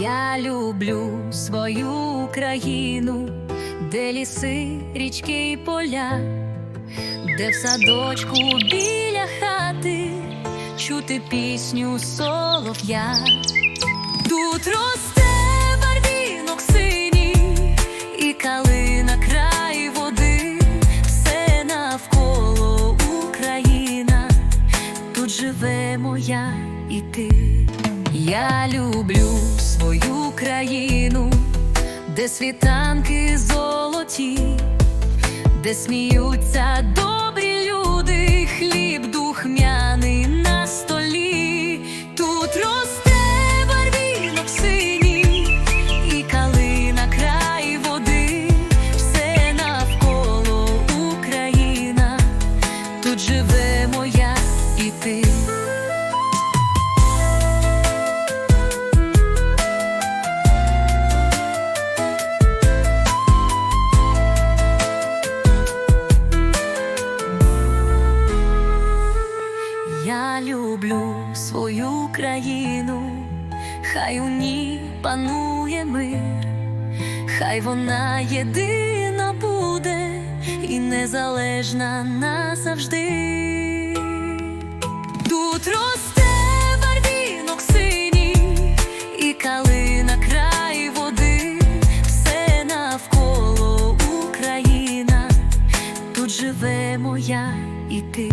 Я люблю свою Україну, де ліси, річки і поля, де в садочку біля хати чути пісню солов'я. Тут росте моя і ти. Я люблю свою країну, де світанки золоті, де сміються добрі люди, хліб Я люблю свою країну, хай у ній панує мир, хай вона єдина буде і незалежна назавжди. Тут росте барвінок синій і калина край води, все навколо Україна, тут живе моя і ти.